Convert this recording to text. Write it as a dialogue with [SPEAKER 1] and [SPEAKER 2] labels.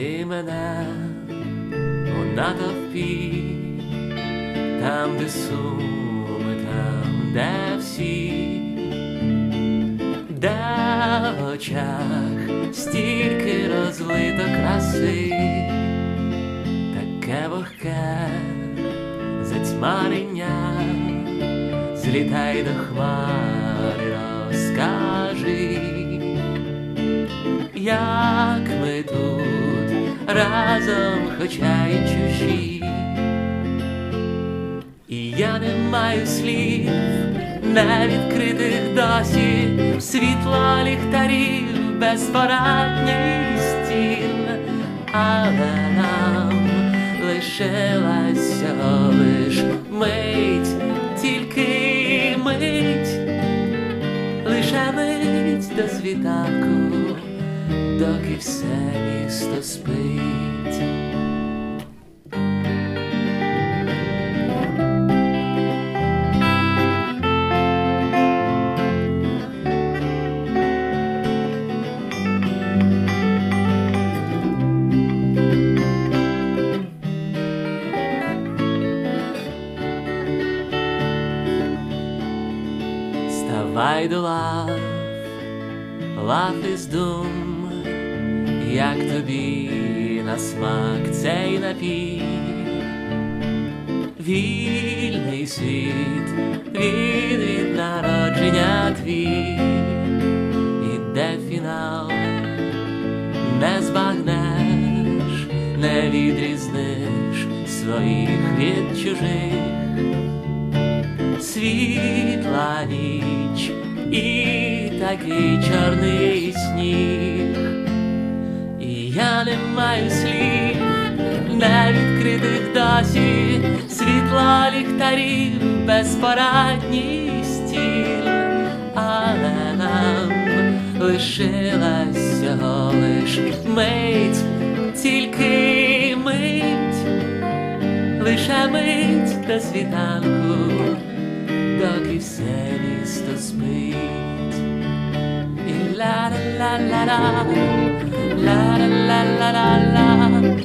[SPEAKER 1] мене у натовпі, там, де суми, там, де всі, де в очах стільки розлито краси, таке вогке затьмарення, злітай до хмари, розкажи тут разом, хоча й чужі, і я не маю слів, не відкритих досі. Світла ліхтарів, безпорадній стін, але нам лишилася лиш мить, тільки мить. Лише мить до світанку, доки все місто спить. Ставай до лав, лав із дум, як тобі на смак цей напій, вільний світ, він від народження твій, іде фінал, не збагнеш, не відрізниш своїх від чужих. Світла ніч і такий чорний сніг, я не маю слів, не відкритих досі світла ліхтарів, безпорадній стіль, але нам лишилась всього лиш мить, тільки мить лише мить до світанку, доки все місто спить. І ла ла ла la la la la la.